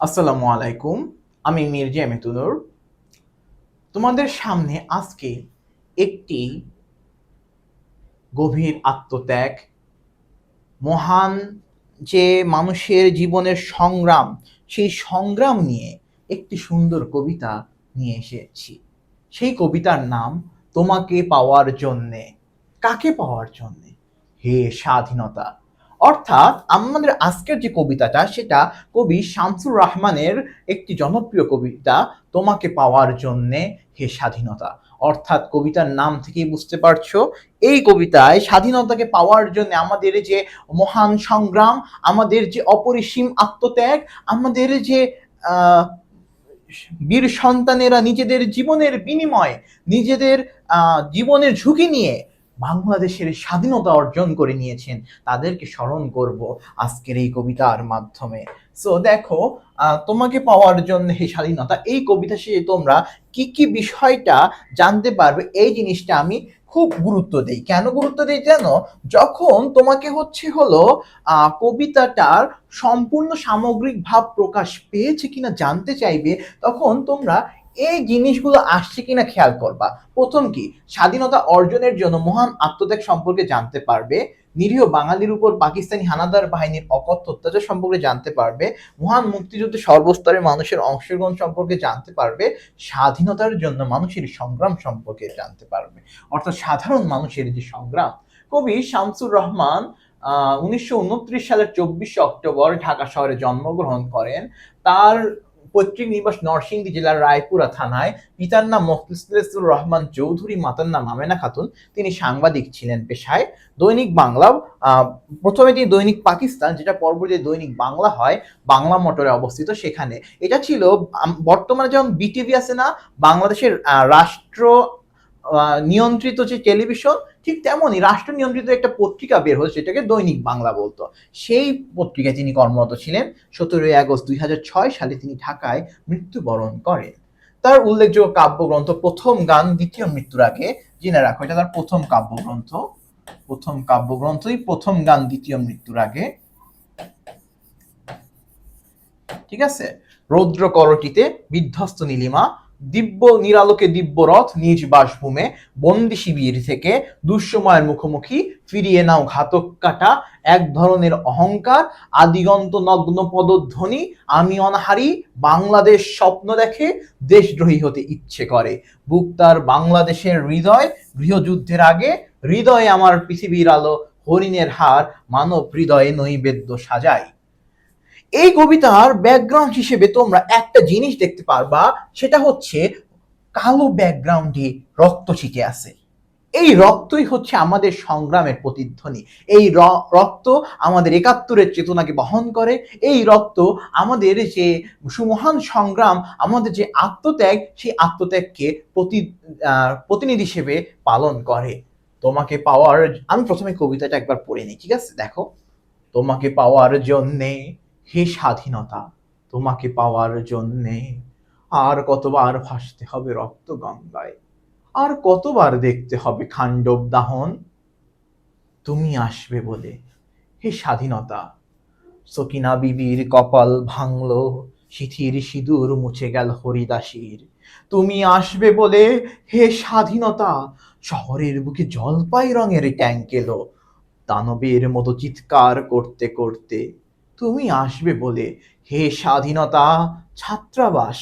আসসালামু আলাইকুম, আমি মির্জা মেতুনুর তোমাদের সামনে আজকে একটি গভীর আত্মত্যাগ, মহান যে মানুষের জীবনের সংগ্রাম, সেই সংগ্রাম নিয়ে একটি সুন্দর কবিতা নিয়ে এসেছি। সেই কবিতার নাম, তোমাকে পাওয়ার জন্যে। কাকে পাওয়ার জন্যে? হে স্বাধীনতা অর্থাৎ আমাদের আজকের যে কবিতাটা, সেটা কবি শামসুর রহমানের একটি জনপ্রিয় কবিতা, তোমাকে পাওয়ার জন্যে হে স্বাধীনতা। অর্থাৎ কবিতার নাম থেকেই বুঝতে পারছ, এই কবিতায় স্বাধীনতাকে পাওয়ার জন্য আমাদের যে মহান সংগ্রাম, আমাদের যে অপরিসীম আত্মত্যাগ, আমাদের যে বীর সন্তানেরা নিজেদের জীবনের বিনিময়ে, নিজেদের জীবনের ঝুঁকি নিয়ে বাংলাদেশের স্বাধীনতা অর্জন করে নিয়েছেন, তাদেরকে স্মরণ করব আজকের এই কবিতার মাধ্যমে। সো দেখো তোমাকে পাওয়ার জন্য হে স্বাধীনতা, এই কবিতা শেষে তোমরা কি কি বিষয়টা জানতে পারবে, এই জিনিসটা আমি খুব গুরুত্ব দেই। কেন গুরুত্ব দেই জানো? যখন তোমাকে হচ্ছে হলো কবিতাটার সম্পূর্ণ সামগ্রিক ভাব প্রকাশ পেয়েছে কিনা জানতে চাইবে, তখন তোমরা এই জিনিসগুলো আসছে কিনা খেয়াল করবা। প্রথম কি, স্বাধীনতা অর্জনের জন্য মহান আত্মত্যাগ সম্পর্কে জানতে পারবে, নিরীহ বাঙালির উপর পাকিস্তানি হানাদার বাহিনীর অকথ্য অত্যাচার সম্পর্কে জানতে পারবে, মহান মুক্তিযুদ্ধে সর্বস্তরের মানুষের অংশগ্রহণ সম্পর্কে জানতে পারবে, স্বাধীনতার জন্য মানুষের সংগ্রাম সম্পর্কে জানতে পারবে। অর্থাৎ সাধারণ মানুষের যে সংগ্রাম। কবি শামসুর রহমান উনিশশো উনত্রিশ সালের চব্বিশে অক্টোবর ঢাকা শহরে জন্মগ্রহণ করেন। তার পৈতৃক নিবাস নরসিংদী জেলার রায়পুরা থানায় পিতার নাম মোখলিসুর রহমান চৌধুরী, মাতার নাম আমেনা খাতুন, তিনি সাংবাদিক ছিলেন পেশায়। দৈনিক বাংলা প্রথমে তিনি দৈনিক পাকিস্তান, যেটা পরবর্তীতে দৈনিক বাংলা হয়, বাংলা মোটরে অবস্থিত সেখানে। এটা ছিল বর্তমানে যেমন বিটিভি আছে না, বাংলাদেশের রাষ্ট্র নিয়ন্ত্রিত যে টেলিভিশন ঠিক তেমনই রাষ্ট্র নিয়ন্ত্রিত একটা পত্রিকা বের হতো সেটাকে দৈনিক বাংলা বলতো। সেই পত্রিকায় তিনি কর্মরত ছিলেন। সতেরোই আগস্ট দুই সালে তিনি ঢাকায় মৃত্যুবরণ করেন। তার উল্লেখযোগ্য কাব্যগ্রন্থ প্রথম গান দ্বিতীয় মৃত্যুর আগে, জেনে রাখো, এটা তার প্রথম কাব্যগ্রন্থ। প্রথম কাব্যগ্রন্থই প্রথম গান দ্বিতীয় মৃত্যুর আগে। ঠিক আছে? রৌদ্র করটিতে বিধ্বস্ত নীলিমা দিব্য নিরালোকে দিব্য রথ নিজ বাসভূমে বন্দি শিবির থেকে দুঃসময়ের মুখোমুখি ফিরিয়ে নাও ঘাতক কাটা, এক ধরনের অহংকার, আদিগন্ত নগ্ন পদধ্বনি আমি অনাহারি, বাংলাদেশ স্বপ্ন দেখে, দেশদ্রোহী হতে ইচ্ছে করে। বুক তার বাংলাদেশের হৃদয়, গৃহযুদ্ধের আগে, হৃদয়ে আমার পৃথিবীর আলো, হরিণের হার, মানব হৃদয়ে নৈবেদ্য সাজায় এই কবিতার ব্যাকগ্রাউন্ড হিসেবে তোমরা একটা জিনিস দেখতে পারবা, সেটা হচ্ছে কালো ব্যাকগ্রাউন্ডে রক্ত ছিটে আছে। এই রক্তই হচ্ছে আমাদের সংগ্রামের প্রতিধ্বনি। এই রক্ত আমাদের একাত্তরের চেতনাকে বহন করে। এই রক্ত আমাদের যে সুমহান সংগ্রাম, আমাদের যে আত্মত্যাগ, সেই আত্মত্যাগকে প্রতি প্রতিনিধি হিসেবে পালন করে। তোমাকে পাওয়ার, আমি প্রথমে কবিতাটা একবার পড়ে নিই, ঠিক আছে? দেখো। তোমাকে পাওয়ার জন্যে হে স্বাধীনতা, তোমাকে পাওয়ার জন্যে আর কতবার ভাসতে হবে রক্ত গঙ্গায় আর কতবার দেখতে হবে খাণ্ডব দাহন? তুমি আসবে বলে, হে স্বাধীনতা, সকিনা বিবির কপাল ভাঙল শিথির সিঁদুর মুছে গেল হরিদাসীর। তুমি আসবে বলে, হে স্বাধীনতা, শহরের বুকে জলপাই রঙের ট্যাঙ্ক এলো, দানবের মতো চিৎকার করতে করতে। তুমি আসবে বলে। হে স্বাধীনতা, ছাত্রাবাস,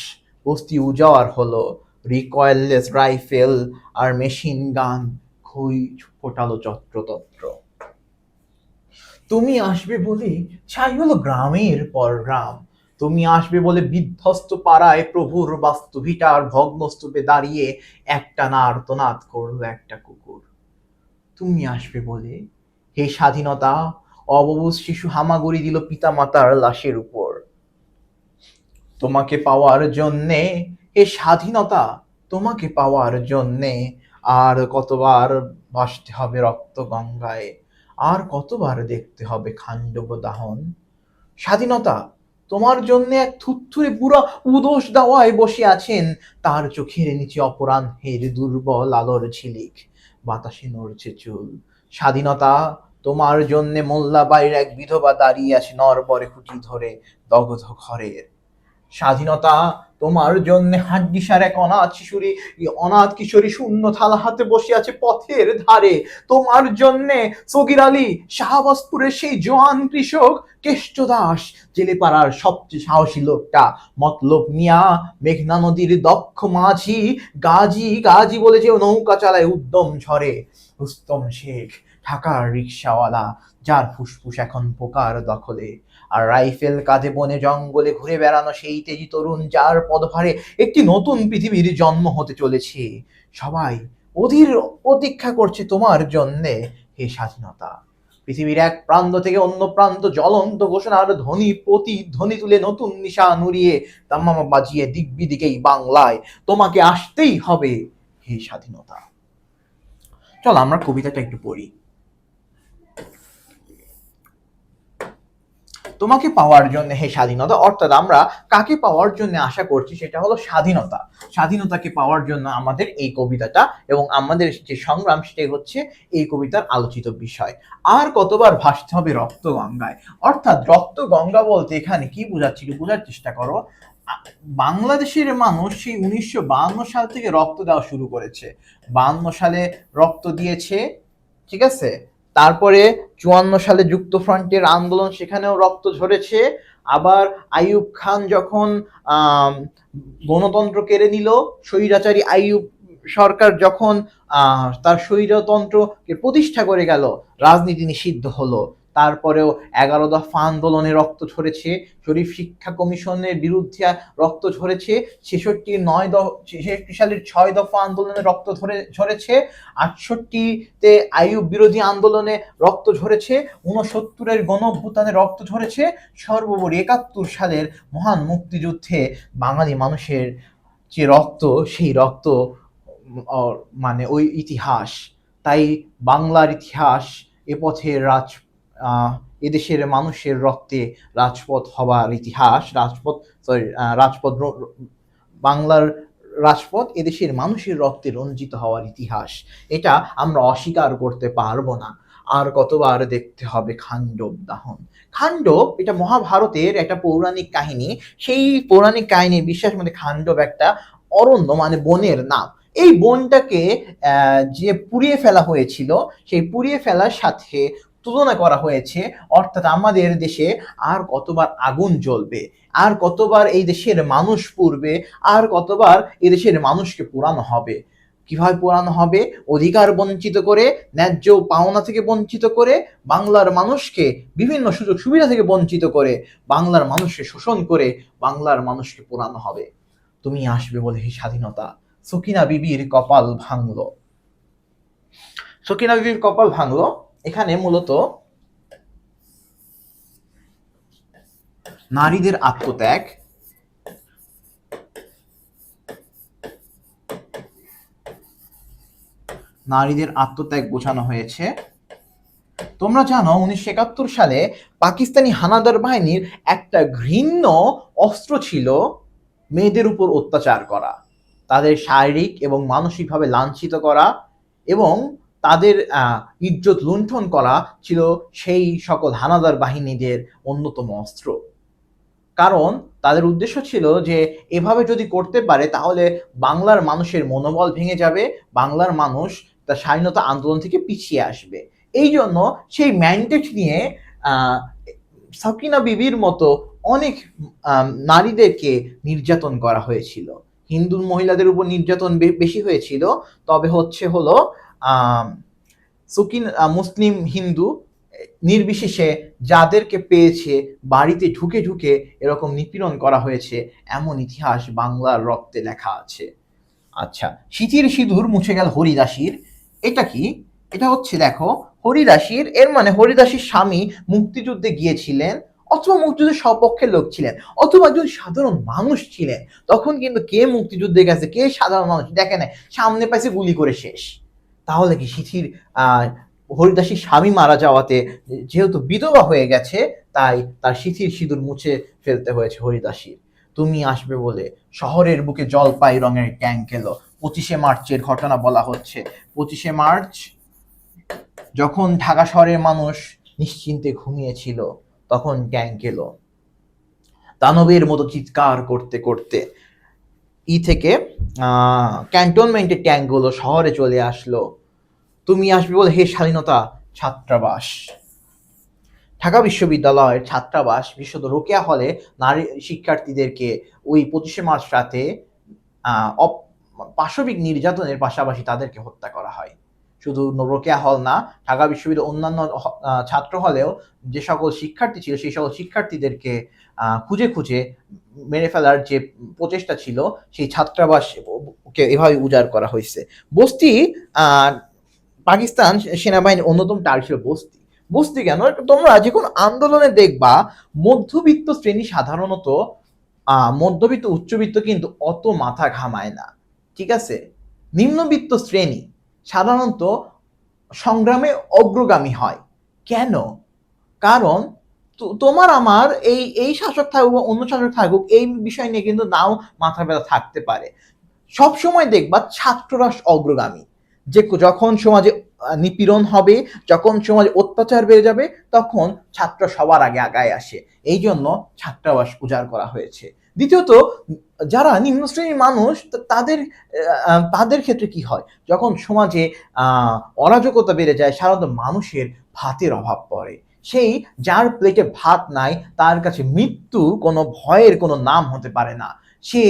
বস্তি উজাড় হলো। রিকয়েললেস রাইফেল আর মেশিন গান খুই ফোটালো যত্রতত্র তুমি আসবে বলে ছাই হলো গ্রামের পর গ্রাম। তুমি আসবে বলে বিধ্বস্ত পাড়ায় প্রভুর বাস্তুভিটার ভগ্নস্তূপে দাঁড়িয়ে একটা না আর্তনাদ করল একটা কুকুর। তুমি আসবে বলে, হে স্বাধীনতা অববুজ শিশু হামাগুড়ি দিল পিতামাতার লাশের উপর। তোমাকে পাওয়ার জন্যে এ স্বাধীনতা, তোমাকে পাওয়ার জন্যে আর কতবার ভাসতে হবে রক্ত গঙ্গায়, আর কতবার দেখতে হবে খাণ্ডব দাহন। স্বাধীনতা, তোমার জন্য এক থুত্থুরে বুড়া উদোষ দাওয়ায় বসে আছেন, তার চোখের নিচে অপরাহ্নের দুর্বল আলোর ঝিলিক, বাতাসে নড়ছে চুল। স্বাধীনতা তোমার জন্যে মোল্লা মোল্লাবাইয়ের এক বিধবা দাঁড়িয়ে আছে নরবরে খুঁটি ধরে দগ্ধ ঘরের স্বাধীনতা তোমার জন্য হাড্ডিসার এক অনাথ শিশুরি অনাথ কিশোরী শূন্য থালা হাতে বসে আছে পথের ধারে। তোমার জন্যে সগির আলী, শাহবাজপুরের সেই জোয়ান কৃষক কেষ্ট দাস জেলেপাড়ার সবচেয়ে সাহসী লোকটা মতলব মিয়া, মেঘনা নদীর দক্ষ মাঝি, গাজী গাজী বলে যে নৌকা চালায় উদ্যম ঝরে। রুস্তম শেখ ঢাকার রিক্সাওয়ালা যার ফুসফুস এখন পোকার দখলে। আর রাইফেল কাঁধে বনে জঙ্গলে ঘুরে বেড়ানো সেই তেজি তরুণ, যার পদভারে একটি নতুন পৃথিবীর জন্ম হতে চলেছে। সবাই অধীর প্রতীক্ষা করছে তোমার জন্যে, হে স্বাধীনতা। পৃথিবীর এক প্রান্ত থেকে অন্য প্রান্ত জ্বলন্ত ঘোষণার ধ্বনি প্রতি ধ্বনি তুলে নতুন নিশা নুরিয়ে তাম্মামা বাজিয়ে দিক বিদিকেই বাংলায় তোমাকে আসতেই হবে, হে স্বাধীনতা। চল, আমরা কবিতাটা একটু পড়ি। তোমাকে পাওয়ার জন্য হে স্বাধীনতা, অর্থাৎ আমরা কাকে পাওয়ার জন্য আশা করছি সেটা হলো স্বাধীনতা। স্বাধীনতাকে পাওয়ার জন্য আমাদের এই কবিতাটা এবং আমাদের যে সংগ্রাম সেটাই হচ্ছে এই কবিতার আলোচিত বিষয়। আর কতবার ভাসতে হবে রক্ত গঙ্গায়? অর্থাৎ রক্ত গঙ্গা বলতে এখানে কি বোঝাচ্ছিল? বোঝার চেষ্টা করো। বাংলাদেশের মানুষ সেই উনিশশো সাল থেকে রক্ত দেওয়া শুরু করেছে। বাহান্ন সালে রক্ত দিয়েছে, ঠিক আছে? তারপরে চুয়ান্ন সালে যুক্তফ্রন্টের আন্দোলন সেখানেও রক্ত ঝরেছে। আবার আইয়ুব খান যখন গণতন্ত্র কেড়ে নিল, স্বৈরাচারী আইয়ুব সরকার যখন তার স্বৈরতন্ত্রকে প্রতিষ্ঠা করে গেল, রাজনীতি নিষিদ্ধ হলো। তারপরেও এগারো দফা আন্দোলনে রক্ত ঝরেছে, শরীফ শিক্ষা কমিশনের বিরুদ্ধে রক্ত ঝরেছে, ছেষট্টি নয় দফ, ছেষট্টি সালের ছয় দফা আন্দোলনে রক্ত ধরে, ঝরেছে, আটষট্টিতে আইয়ুব বিরোধী আন্দোলনে রক্ত ঝরেছে উনসত্তরের গণভূতানে রক্ত ঝরেছে, সর্বোপরি একাত্তর সালের মহান মুক্তিযুদ্ধে বাঙালি মানুষের যে রক্ত, সেই রক্ত মানে ওই ইতিহাস, তাই বাংলার ইতিহাস এ পথের রাজ এদেশের মানুষের রক্তে রাজপথ হবার ইতিহাস, রাজপথ সরি রাজপথ বাংলার রাজপথ এদেশের মানুষের রক্তে রঞ্জিত হওয়ার ইতিহাস। এটা আমরা অস্বীকার করতে পারব না। আর কতবার দেখতে হবে খাণ্ডব দাহন। খাণ্ডব এটা মহাভারতের একটা পৌরাণিক কাহিনী। সেই পৌরাণিক কাহিনীর বিশ্বাস মধ্যে খাণ্ডব একটা অরণ্য মানে বনের নাম। এই বনটাকে যে পুড়িয়ে ফেলা হয়েছিল, সেই পুড়িয়ে ফেলার সাথে তুলনা করা হয়েছে, অর্থাৎ আমাদের দেশে আর কতবার আগুন জ্বলবে, আর কতবার এই দেশের মানুষ পুড়বে, আর কতবার এই দেশের মানুষকে পোড়ানো হবে। কীভাবে পোড়ানো হবে? অধিকার বঞ্চিত করে, ন্যায্য পাওনা থেকে বঞ্চিত করে, বাংলার মানুষকে বিভিন্ন সুযোগ সুবিধা থেকে বঞ্চিত করে, বাংলার মানুষকে শোষণ করে, বাংলার মানুষকে পোড়ানো হবে। তুমি আসবে বলে স্বাধীনতা। সকিনা বিবির কপাল ভাঙলো। সকিনা বিবির কপাল ভাঙলো। এখানে মূলত নারীদের আত্মত্যাগ নারীদের আত্মত্যাগ বোঝানো হয়েছে। তোমরা জানো উনিশশো একাত্তর সালে পাকিস্তানি হানাদার বাহিনীর একটা ঘৃণ্য অস্ত্র ছিল মেয়েদের উপর অত্যাচার করা। তাদের শারীরিক এবং মানসিকভাবে লাঞ্ছিত করা এবং তাদের ইজ্জত লুণ্ঠন করা ছিল সেই সকল হানাদার বাহিনীদের অন্যতম অস্ত্র। কারণ তাদের উদ্দেশ্য ছিল যে, এভাবে যদি করতে পারে, তাহলে বাংলার মানুষের মনোবল ভেঙে যাবে, বাংলার মানুষ তার স্বাধীনতা আন্দোলন থেকে পিছিয়ে আসবে। এই জন্য সেই ম্যান্ডেট নিয়ে সাকিনা বিবির মতো অনেক নারীদেরকে নির্যাতন করা হয়েছিল। হিন্দু মহিলাদের উপর নির্যাতন বেশি হয়েছিল। তবে হচ্ছে হলো সুকিন মুসলিম হিন্দু নির্বিশেষে যাদেরকে পেয়েছে, বাড়িতে ঢুকে ঢুকে এরকম নিপীড়ন করা হয়েছে, এমন ইতিহাস বাংলার রক্তে লেখা আছে। আচ্ছা শীতের সিঁদুর মুছে গেল হরিদাসীর। এটা কি? এটা হচ্ছে, দেখো, হরিদাসীর, এর মানে হরিদাসীর স্বামী মুক্তিযুদ্ধে গিয়েছিলেন, অথবা মুক্তিযুদ্ধের সপক্ষের লোক ছিলেন, অথবা একজন সাধারণ মানুষ ছিলেন। তখন কিন্তু কে মুক্তিযুদ্ধে গেছে? কে সাধারণ মানুষ? দেখে না, সামনে পাইছে গুলি করে শেষ। তাহলে কি শিথির আহ হরিদাসীর স্বামী মারা যাওয়াতে যেহেতু বিধবা হয়ে গেছে, তাই তার শিথির সিঁদুর মুছে ফেলতে হয়েছে হরিদাসীর। তুমি আসবে বলে শহরের বুকে জলপাই রঙের ট্যাঙ্ক এলো পঁচিশে মার্চের ঘটনা বলা হচ্ছে। পঁচিশে মার্চ, যখন ঢাকা শহরের মানুষ নিশ্চিন্তে ঘুমিয়েছিল, তখন ট্যাঙ্ক এলো দানবের মতো চিৎকার করতে করতে ই থেকে ক্যান্টনমেন্টের ট্যাঙ্কগুলো শহরে চলে আসলো। তুমি আসবে বলে, হে স্বাধীনতা ছাত্রাবাস। ঢাকা বিশ্ববিদ্যালয়ের ছাত্রাবাস বিশ্বত রোকেয়া হলে নারী শিক্ষার্থীদেরকে ওই পঁচিশে মার্চ রাতে পাশবিক নির্যাতনের পাশাপাশি তাদেরকে হত্যা করা হয়। শুধু রোকেয়া হল না, ঢাকা বিশ্ববিদ্যালয়ের অন্যান্য ছাত্র হলেও যে সকল শিক্ষার্থী ছিল, সেই সকল শিক্ষার্থীদেরকে খুঁজে খুঁজে মেরে ফেলার যে প্রচেষ্টা ছিল, সেই ছাত্রাবাসকে এভাবে উজাড় করা হয়েছে। বস্তি পাকিস্তান সেনাবাহিনীর অন্যতম টার্গেট ছিল বস্তি। বস্তি কেন? তোমরা যে কোনো আন্দোলনে দেখবা, মধ্যবিত্ত শ্রেণি সাধারণত মধ্যবিত্ত, উচ্চবিত্ত কিন্তু অত মাথা ঘামায় না। ঠিক আছে? নিম্নবিত্ত শ্রেণি সাধারণত সংগ্রামে অগ্রগামী হয়। কেন? কারণ তোমার আমার এই এই শাসক থাকুক বা অন্য শাসক থাকুক, এই বিষয় নিয়ে কিন্তু নাও মাথা ব্যথা থাকতে পারে। সব সময় দেখবা ছাত্ররা অগ্রগামী। যে যখন সমাজে নিপীড়ন হবে, যখন সমাজে অত্যাচার বেড়ে যাবে, তখন ছাত্র সবার আগে আগায় আসে। এই জন্য ছাত্রাবাস উজাড় করা হয়েছে। দ্বিতীয়ত, যারা নিম্ন শ্রেণির মানুষ তাদের তাদের ক্ষেত্রে কি হয়? যখন সমাজে অরাজকতা বেড়ে যায়, সাধারণত মানুষের ভাতের অভাব পড়ে। সেই যার প্লেটে ভাত নাই, তার কাছে মৃত্যু কোনো ভয়ের কোনো নাম হতে পারে না। সে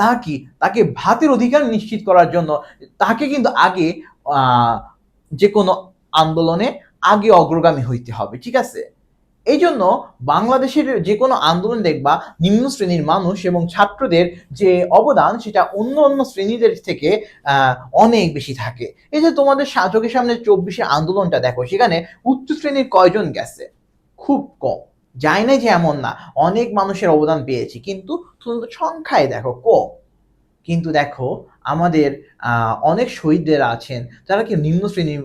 তা কি তাকে ভাতের অধিকার নিশ্চিত করার জন্য, তাকে কিন্তু আগে যে কোনো আন্দোলনে আগে অগ্রগামী হইতে হবে, ঠিক আছে? এই জন্য বাংলাদেশের যে কোনো আন্দোলন দেখবা নিম্ন শ্রেণির মানুষ এবং ছাত্রদের যে অবদান সেটা অন্য অন্য শ্রেণীদের থেকে অনেক বেশি থাকে। এই যে তোমাদের চোখের সামনে চব্বিশে আন্দোলনটা দেখো, সেখানে উচ্চ শ্রেণির কয়জন গেছে? খুব কম। যায় না যে এমন না, অনেক মানুষের অবদান পেয়েছি, কিন্তু সংখ্যায় দেখো কম। কিন্তু দেখো, আমাদের অনেক শহীদদের আছেন, যারা কি নিম্ন শ্রেণির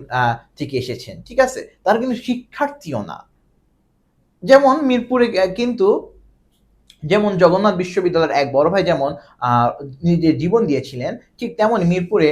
থেকে এসেছেন, ঠিক আছে? তারা কিন্তু শিক্ষার্থীও না। যেমন মিরপুরে কিন্তু যেমন জগন্নাথ বিশ্ববিদ্যালয়ের এক বড় ভাই যেমন নিজের জীবন দিয়েছিলেন, ঠিক তেমন মিরপুরে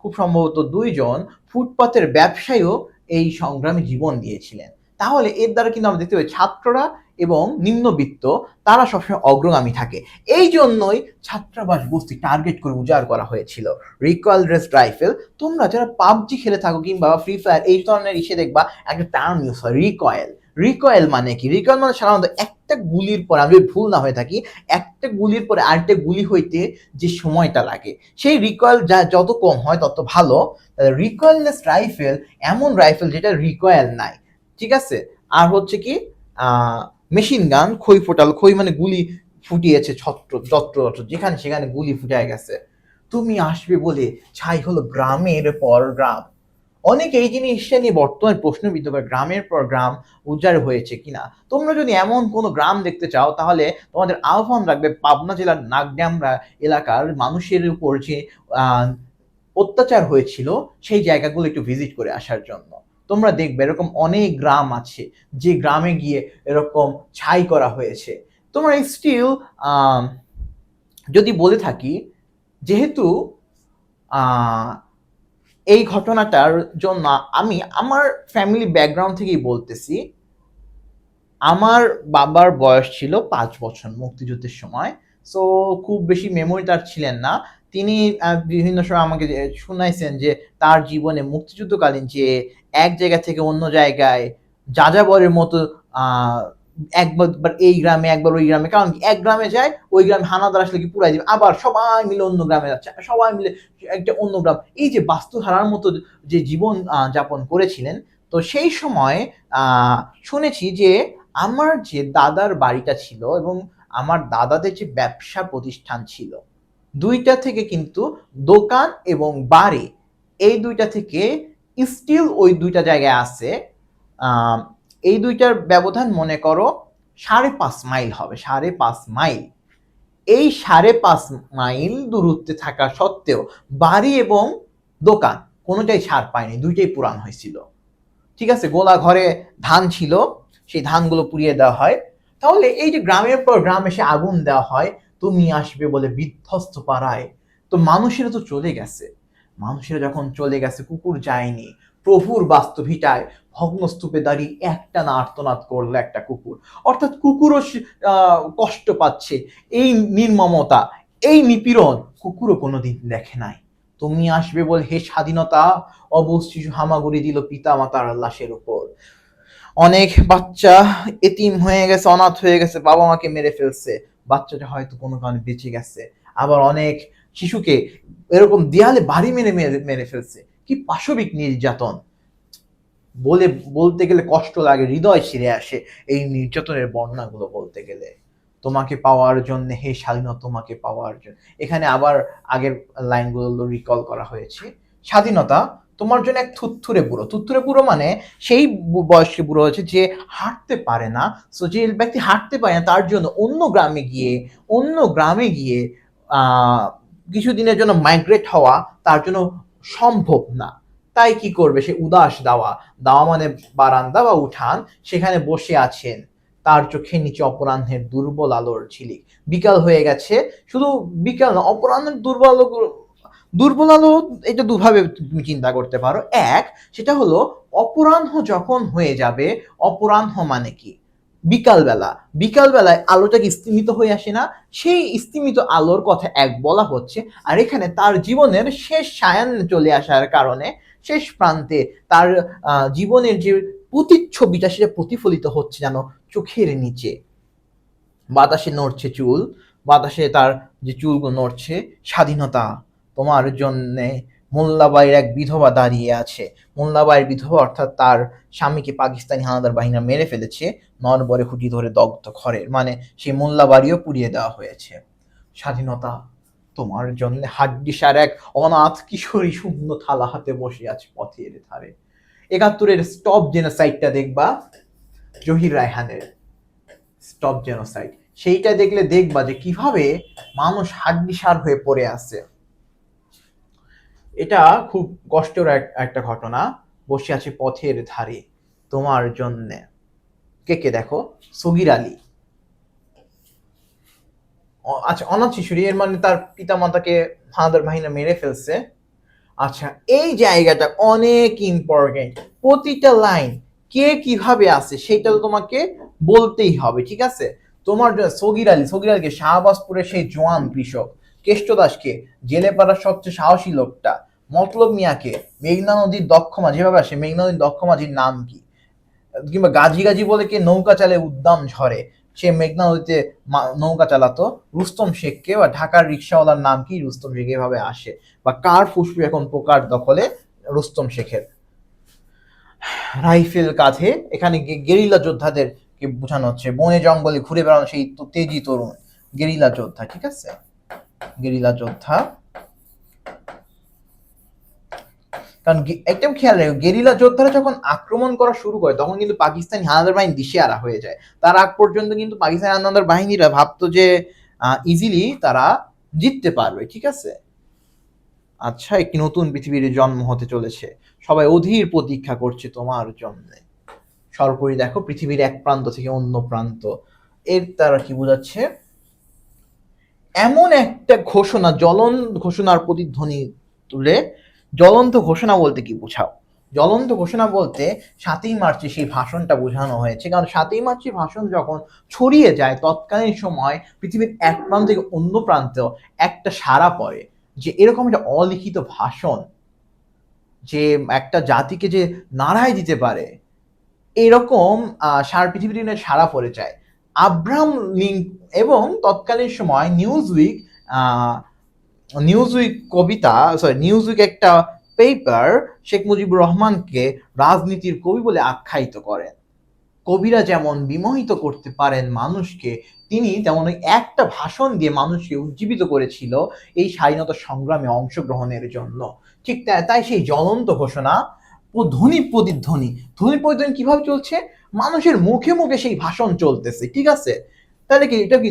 খুব সম্ভবত দুইজন ফুটপাতের ব্যবসায়ীও এই সংগ্রামে জীবন দিয়েছিলেন। তাহলে এর দ্বারা কিন্তু আমরা দেখতে পাই ছাত্ররা এবং নিম্নবিত্ত, তারা সবসময় অগ্রগামী থাকে। এই জন্যই ছাত্রাবাস বস্তি টার্গেট করে উজাড় করা হয়েছিল। রিকয়েল ড্রেস রাইফেল, তোমরা যারা পাবজি খেলে থাকো কিংবা ফ্রি ফায়ার, এই ধরনের ইসে দেখবা, একটা টার্ম ইউজ হয়, রিকয়েল। রিকয়েল মানে কি? রিকয়েল মানে সাধারণত একটা গুলির পর আমি ভুল না হয়ে থাকি, একটা গুলির পরে আরেকটা গুলি হইতে যে সময়টা লাগে। সেই রিকয়েল যা, যত কম হয় তত ভালো। রিকয়েললেস রাইফেল এমন রাইফেল যেটা রিকয়েল নাই। ঠিক আছে? আর হচ্ছে কি মেশিন গান খই ফোটাল, খই মানে গুলি ফুটিয়েছে ছত্র যত্র, যেখানে সেখানে গুলি ফুটায় গেছে। তুমি আসবে বলে, ছাই হলো গ্রামের পর গ্রাম। অনেক এই জিনিসটা নিয়ে বর্তমানে প্রশ্নবিদ্ধ করে গ্রামের পর গ্রাম উজাড় হয়েছে কিনা? তোমরা যদি এমন কোনো গ্রাম দেখতে চাও, তাহলে তোমাদের আহ্বান রাখবে পাবনা জেলার নাগডামরা এলাকার মানুষের উপর যে অত্যাচার হয়েছিল, সেই জায়গাগুলো একটু ভিজিট করে আসার জন্য। তোমরা দেখবে এরকম অনেক গ্রাম আছে, যে গ্রামে গিয়ে এরকম ছাই করা হয়েছে। তোমরা স্টিল যদি বলে থাকি, যেহেতু এই ঘটনাটার জন্য আমি আমার ফ্যামিলি ব্যাকগ্রাউন্ড থেকেই বলতেছি, আমার বাবার বয়স ছিল পাঁচ বছর মুক্তিযুদ্ধের সময়। সো খুব বেশি মেমোরি তার ছিলেন না। তিনি বিভিন্ন সময় আমাকে শুনাইছেন যে, তার জীবনে মুক্তিযুদ্ধকালীন যে, এক জায়গা থেকে অন্য জায়গায় যাযাবরের মতো একবার এই গ্রামে একবার ওই গ্রামে। কারণ কি, এক গ্রামে যায় ওই গ্রামে হানাদার আসলে কি পুরাই দিবে আবার সবাই মিলে অন্য গ্রামে যাচ্ছে। সবাই মিলে একটা অন্য গ্রাম। এই যে বাস্তু হারার মতো যে জীবন যাপন করেছিলেন তো সেই সময় শুনেছি যে আমার যে দাদার বাড়িটা ছিল এবং আমার দাদাদের যে ব্যবসা প্রতিষ্ঠান ছিল দুইটা থেকে কিন্তু দোকান এবং বাড়ি এই দুইটা থেকে স্টিল ওই দুইটা জায়গায় আছে এই দুইটার ব্যবধান মনে করো সাড়ে পাঁচ মাইল হবে, সাড়ে পাঁচ মাইল। এই সাড়ে পাঁচ মাইল দূরত্বে থাকা সত্ত্বেও বাড়ি এবং দোকান কোনোটাই ছাড় পায়নি, দুইটাই পুরান হয়েছিল। ঠিক আছে, গোলা ঘরে ধান ছিল, সেই ধানগুলো পুড়িয়ে দেওয়া হয়। তাহলে এই যে গ্রামের পর গ্রাম এসে আগুন দেওয়া হয়, তুমি আসবে বলে বিধ্বস্ত পাড়ায়, তো মানুষেরা তো চলে গেছে। মানুষেরা যখন চলে গেছে, কুকুর যায়নি প্রভুর বাস্তবিটায় ভগ্নস্তূপে দাঁড়িয়ে একটা না আর্তনাদ করল একটা কুকুর। অর্থাৎ কুকুরও কষ্ট পাচ্ছে। এই নির্মমতা, এই নিপীড়ন কুকুরও কোনোদিন দেখে নাই। তুমি আসবে বলে হে স্বাধীনতা, অবশ শিশু হামাগুড়ি দিল পিতা মাতার লাশের উপর। অনেক বাচ্চা এতিম হয়ে গেছে, অনাথ হয়ে গেছে বাবা মাকে মেরে ফেলছে। বাচ্চাটা হয়তো কোনো কারণে বেঁচে গেছে। আবার অনেক শিশুকে এরকম দেয়ালে বাড়ি মেরে মেরে মেরে ফেলছে। কি পাশবিক নির্যাতন? বলে, বলতে গেলে কষ্ট লাগে, হৃদয় ছিঁড়ে আসে এই নির্যাতনের বর্ণনাগুলো বলতে গেলে। তোমাকে পাওয়ার জন্য, হে স্বাধীনতা তোমাকে পাওয়ার জন্য। এখানে আবার আগের লাইনগুলো রিকল করা হয়েছে। স্বাধীনতা তোমার জন্য এক থুত্থুরে বুড়ো। থুত্থুরে বুড়ো মানে সেই বু- বয়স্ক বুড়ো হচ্ছে যে হাঁটতে পারে না। সো যে ব্যক্তি হাঁটতে পারে না, তার জন্য অন্য গ্রামে গিয়ে, অন্য গ্রামে গিয়ে কিছুদিনের জন্য মাইগ্রেট হওয়া, তার জন্য সম্ভব না। তাই কি করবে? সে উদাস দাওয়া। দাওয়া মানে বারান্দা বা উঠান, সেখানে বসে আছেন। তার চোখের নিচে অপরাহ্নের দুর্বল আলোর ঝিলিক। বিকাল হয়ে গেছে। শুধু বিকাল না, অপরাহ্নের দুর্বল আলো দুর্বল আলো এটা দুভাবে তুমি চিন্তা করতে পারো। এক, সেটা হলো অপরাহ্ন যখন হয়ে যাবে, অপরাহ্ন মানে কি? বিকালবেলা, বিকালবেলায় আলোটা কি স্তিমিত হয়ে আসে না? সেই স্তিমিত আলোর কথা এক বলা হচ্ছে, আর এখানে তার জীবনের শেষ সায়ান চলে আসার কারণে, শেষ প্রান্তে তার জীবনের যে প্রতিচ্ছবিটা সেটা প্রতিফলিত হচ্ছে যেন চোখের নিচে। বাতাসে নড়ছে চুল, বাতাসে তার যে চুলগুলো নড়ছে, স্বাধীনতা তোমার জন্যে মোল্লাবাইয়ের এক বিধবা দাঁড়িয়ে আছে। মোল্লাবাইয়ের বিধবা অর্থাৎ তার স্বামীকে পাকিস্তানি হানাদার বাহিনী মেরে ফেলেছে, নরবরে খুঁটি ধরে দগ্ধ ঘরের। মানে সেই মোল্লা বাড়িও পুড়িয়ে দেওয়া হয়েছে। স্বাধীনতা তোমার জন্য হাড্ডিসার এক অনাথ কিশোরী শূন্য থালা হাতে বসে আছে পথের ধারে। একাত্তরের স্টপ জেনোসাইডটা দেখবা, জহির রায়হানের স্টপ জেনোসাইড। সেইটা দেখলে দেখবা যে কীভাবে মানুষ হাড্ডিসার হয়ে পড়ে আছে। এটা খুব কষ্টের একটা ঘটনা। বসে আছে পথের ধারে। তোমার জন্যে। কে কে দেখো? সগির আলী। আচ্ছা অনাথ শিশুরি এর মানে তার পিতা মাতাকে ফাদার বাহিনী মেরে ফেলছে। আচ্ছা এই জায়গাটা অনেক ইম্পর্টেন্ট প্রতিটা লাইন কে কীভাবে আছে সেটা তো তোমাকে বলতেই হবে, ঠিক আছে? তোমার সগির আলী, সগির আলীকে শাহবাজপুরের সেই জোয়ান কৃষক। কেষ্ট দাসকে জেলে পাড়ার সবচেয়ে সাহসী লোকটা। মতলব মিয়াকে মেঘনা নদীর দক্ষমা যেভাবে আসে, মেঘনা নদীর দক্ষমাঝির নাম কি? কিংবা গাজি গাজি বলে কে নৌকা চালে উদ্দাম ঝরে, সে মেঘনা নদীতে নৌকা চালাতো। রুস্তম শেখকে বা ঢাকার রিক্সাওয়ালার নাম কি? রুস্তম শেখ এভাবে আসে। বা কার ফুসফুস এখন পোকার দখলে? রুস্তম শেখের। রাইফেল কাঁধে এখানে গেরিলা যোদ্ধাদেরকে বোঝানো হচ্ছে। বনে জঙ্গলে ঘুরে বেড়ানো সেই তেজি তরুণ, গেরিলা যোদ্ধা, ঠিক আছে? গেরিলা যোদ্ধা। কারণ একদম খেয়াল রাখো, গেরিলা যোদ্ধারা যখন আক্রমণ করা শুরু করে, তখন কিন্তু পাকিস্তানি হানাদার বাহিনী দিশেহারা হয়ে যায়। তার আগ পর্যন্ত কিন্তু পাকিস্তানি হানাদার বাহিনীরা ভাবতো যে ইজিলি তারা জিততে পারবে, ঠিক আছে? আচ্ছা একটি নতুন পৃথিবীর জন্ম হতে চলেছে। সবাই অধীর প্রতীক্ষা করছে তোমার জন্য। সর্বোপরি দেখো, পৃথিবীর এক প্রান্ত থেকে অন্য প্রান্ত। এর দ্বারা কি বোঝাচ্ছে? এমন একটা ঘোষণা, জ্বলন ঘোষণার প্রতিধ্বনি তুলে জ্বলন্ত ঘোষণা বলতে কি বোঝাও? জ্বলন্ত ঘোষণা বলতে সাতই মার্চে সেই ভাষণটা বোঝানো হয়েছে। কারণ সাতই মার্চের ভাষণ যখন ছড়িয়ে যায়, তৎকালীন সময় পৃথিবীর এক প্রান্ত থেকে অন্য প্রান্তেও একটা সারা পড়ে যে এরকম একটা অলিখিত ভাষণ যে একটা জাতিকে যে নাড়ায় দিতে পারে, এরকম সারা পৃথিবীর সারা পড়ে যায়। আব্রাহাম লিঙ্ক এবং তৎকালীন সময় নিউজ উইক নিউজ উইক কবিতা সরি নিউজ উইক একটা পেপার শেখ মুজিবুর রহমানকে রাজনীতির কবি বলে আখ্যায়িত করেন। কবিরা যেমন বিমোহিত করতে পারেন মানুষকে, তিনি তেমন ওই একটা ভাষণ দিয়ে মানুষকে উজ্জীবিত করেছিল এই স্বাধীনতা সংগ্রামে অংশগ্রহণের জন্য। ঠিক তাই তাই সেই জ্বলন্ত ঘোষণা ও ধ্বনি প্রতিধ্বনি ধ্বনি প্রতিধ্বনি কীভাবে চলছে? মানুষের মুখে মুখে সেই ভাষণ চলতেছে, ঠিক আছে? তাহলে কি এটা কি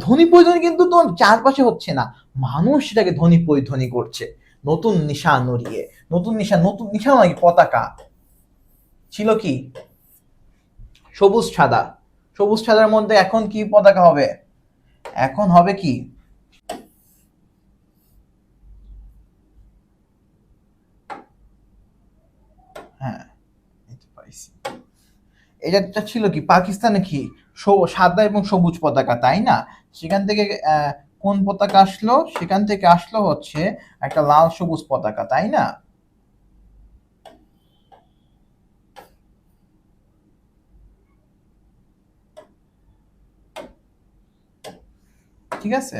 ধ্বনি প্রতিধ্বনি কিন্তু তোর চারপাশে হচ্ছে না। মানুষ সেটাকে ধ্বনি প্রতিধ্বনি করছে। নতুন নিশা নড়িয়ে। নতুন নিশা নতুন নিশা নাকি পতাকা। ছিল কি? সবুজ সাদা। সবুজ সাদার মধ্যে এখন কি পতাকা হবে? এখন হবে কি? এটা ছিল কি? পাকিস্তানে কি? সাদা এবং সবুজ পতাকা, তাই না? সেখান থেকে কোন পতাকা আসলো? সেখান থেকে আসলো হচ্ছে একটা লাল সবুজ পতাকা, তাই না? ঠিক আছে?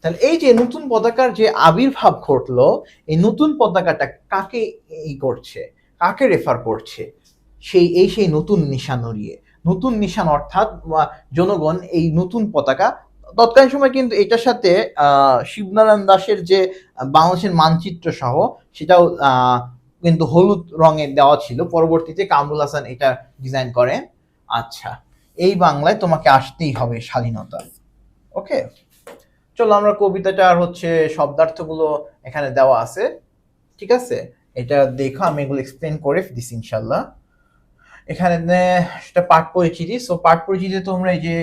তাহলে এই যে নতুন পতাকার যে আবির্ভাব ঘটলো, এই নতুন পতাকাটা কাকে ই করছে? কাকে রেফার করছে? সেই, এই সেই নতুন নিশান উড়িয়ে নতুন নিশান অর্থাৎ জনগণ এই নতুন পতাকা, তৎকালীন সময় কিন্তু এটার সাথে শিবনারায়ণ দাসের যে বাংলাদেশের মানচিত্র সহ, সেটাও কিন্তু হলুদ রঙে দেওয়া ছিল। পরবর্তীতে কামরুল হাসান এটা ডিজাইন করেন। আচ্ছা এই বাংলায় তোমাকে আসতেই হবে স্বাধীনতা। ওকে? চলো আমরা কবিতাটা আর হচ্ছে শব্দার্থগুলো এখানে দেওয়া আছে। ঠিক আছে? এটা দেখো, আমি এগুলো এক্সপ্লেন করে দিছি ইনশাল্লাহ। এখানে সেটা পাঠ পরিচিতি সো পাঠ পরিচিতি তোমরা এই যে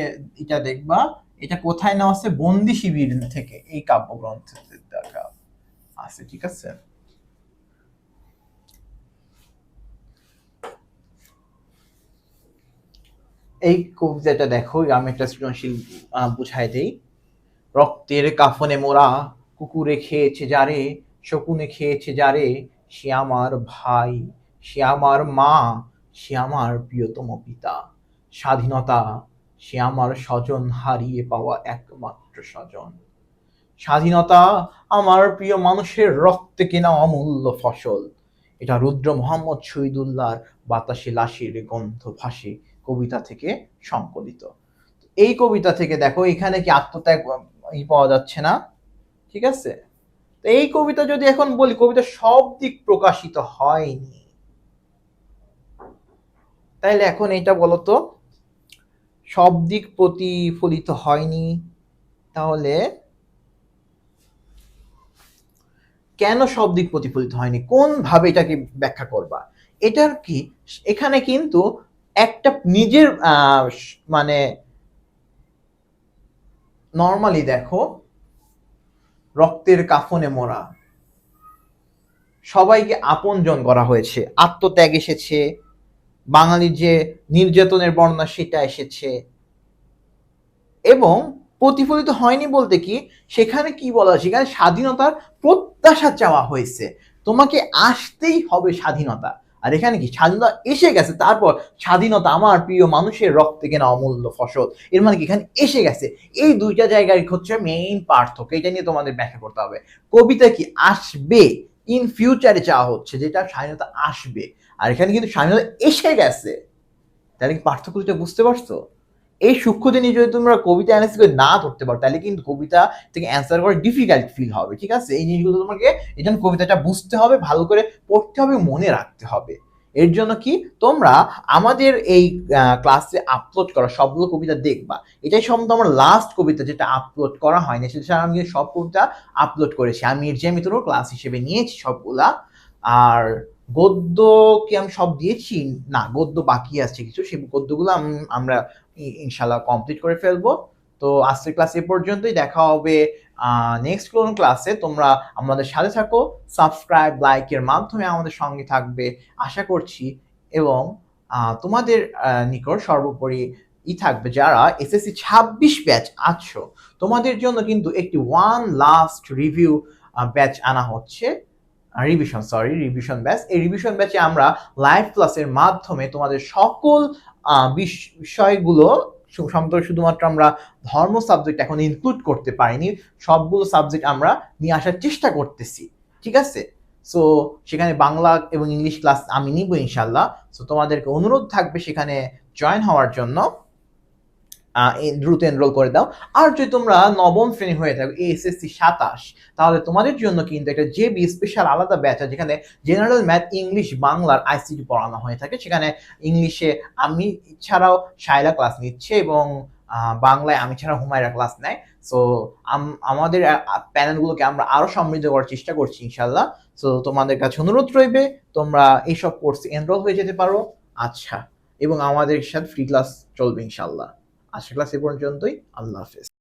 এটা দেখবা, এটা কোথায় নেওয়া আছে? বন্দি শিবির থেকে এই কাব্যগ্রন্থ দেখা আছে, ঠিক আছে? এই কবিতাটা দেখো আমি একটা সৃজনশীল বুঝাই দেই। রক্তের কাফনে মোরা কুকুরে খেয়েছে যারে, শকুনে খেয়েছে যারে, সে আমার ভাই, সে আমার মা সে আমার প্রিয়তম পিতা। স্বাধীনতা, সে আমার স্বজন হারিয়ে পাওয়া একমাত্র স্বজন। স্বাধীনতা আমার প্রিয় মানুষের রক্তে কেনা অমূল্য ফসল। এটা রুদ্র মোহাম্মদ শহীদুল্লাহর বাতাসে লাশের গন্ধ ভাসে কবিতা থেকে সংকলিত। এই কবিতা থেকে দেখো, এখানে কি আত্মত্যাগ পাওয়া যাচ্ছে না? ঠিক আছে? তো এই কবিতা যদি এখন বলি, কবিতা সব দিক প্রকাশিত হয়নি। তাইলে এখন এটা বলতো, সব দিক প্রতিফলিত হয়নি, তাহলে কেন সব দিক প্রতিফলিত হয়নি? কোন ভাবে এটাকে ব্যাখ্যা করবা? এটার কি, এখানে কিন্তু একটা নিজের মানে নর্মালি দেখো, রক্তের কাফনে মোরা, সবাইকে আপনজন করা হয়েছে, আত্মত্যাগ এসেছে বাঙালির যে নির্যাতনের বর্ণনা সেটা এসেছে। এবং প্রতিফলিত হয়নি বলতে কি, সেখানে কি বলা? সেখানে স্বাধীনতার প্রত্যাশা চাওয়া হয়েছে। তোমাকে আসতেই হবে স্বাধীনতা। আর এখানে কি? স্বাধীনতা এসে গেছে। তারপর স্বাধীনতা আমার প্রিয় মানুষের রক্তে কেনা অমূল্য ফসল। এর মানে কি? এখানে এসে গেছে। এই দুইটা জায়গায় হচ্ছে মেইন পার্থক্য। এটা নিয়ে তোমাদের ব্যাখ্যা করতে হবে। কবিতা কি? আসবে। ইন ফিউচারে চাওয়া হচ্ছে। যেটা স্বাধীনতা আসবে। আর এখানে কিন্তু স্বাধীনতা এসে গেছে। তাহলে কি পার্থক্য পার্থক্যটা বুঝতে পারছ? এই সূক্ষ্ম জিনিস যদি তোমরা কবিতা অ্যানালিসিস করে না ধরতে পারো, তাহলে কিন্তু কবিতা থেকে অ্যান্সার করা ডিফিকাল্ট ফিল হবে, ঠিক আছে? এই জিনিসগুলো তোমাকে এই জন্য কবিতাটা বুঝতে হবে, ভালো করে পড়তে হবে, মনে রাখতে হবে। এর জন্য কি? তোমরা আমাদের এই ক্লাসে আপলোড করা সবগুলো কবিতা দেখবা। এটাই সম্ভবত আমার লাস্ট কবিতা যেটা আপলোড করা হয়নি, সেটা আমি সব কবিতা আপলোড করেছি। আমি মির্জা মিত্রর ক্লাস হিসেবে নিয়েছি সবগুলা। আর গদ্য কি আমি সব দিয়েছি? না, গদ্য বাকি আছে কিছু। সেই গদ্যগুলো আম- আমরা ইনশাল্লাহ কমপ্লিট করে ফেলব। তো আজকের ক্লাস এ পর্যন্তই। দেখা হবে নেক্সট কোন ক্লাসে তোমরা আমাদের সাথে থাকো। সাবস্ক্রাইব লাইকের মাধ্যমে আমাদের সঙ্গে থাকবে, আশা করছি। এবং তোমাদের নিকট সর্বোপরি ই থাকবে যারা এসএসসি ছাব্বিশ ব্যাচ আছো। তোমাদের জন্য কিন্তু একটি ওয়ান লাস্ট রিভিউ ব্যাচ আনা হচ্ছে। রিভিশন সরি রিভিশন ব্যাচ এই রিভিশন ব্যাচে আমরা লাইভ ক্লাসের মাধ্যমে তোমাদের সকল বিষ- বিষয়গুলো সম্পর্কে শুধুমাত্র আমরা ধর্ম সাবজেক্ট এখন ইনক্লুড করতে পারিনি। সবগুলো সাবজেক্ট আমরা নিয়ে আসার চেষ্টা করতেছি। ঠিক আছে? সো সেখানে বাংলা এবং ইংলিশ ক্লাস আমি নিব ইনশাল্লাহ। সো তোমাদেরকে অনুরোধ থাকবে সেখানে জয়েন হওয়ার জন্য। দ্রুত এনরোল করে দাও। আর যদি তোমরা নবম শ্রেণি হয়ে থাকো এসএসসি সাতাশ, তাহলে তোমাদের জন্য কিন্তু একটা যে বি স্পেশাল আলাদা ব্যাচ আছে, যেখানে জেনারেল ম্যাথ ইংলিশ বাংলার আইসিটি পড়ানো হয়ে থাকে। সেখানে ইংলিশে আমি ছাড়াও শায়লা ক্লাস নিচ্ছে এবং বাংলায় আমি ছাড়া হুমায়রা ক্লাস নেয়। সো আমাদের প্যানেলগুলোকে আমরা আরও সমৃদ্ধ করার চেষ্টা করছি ইনশাল্লাহ সো তোমাদের কাছে অনুরোধ রইবে, তোমরা এইসব কোর্সে এনরোল হয়ে যেতে পারো। আচ্ছা এবং আমাদের সাথে ফ্রি ক্লাস চলবে ইনশাল্লাহ আজকের ক্লাস এ পর্যন্তই আল্লাহ হাফেজ।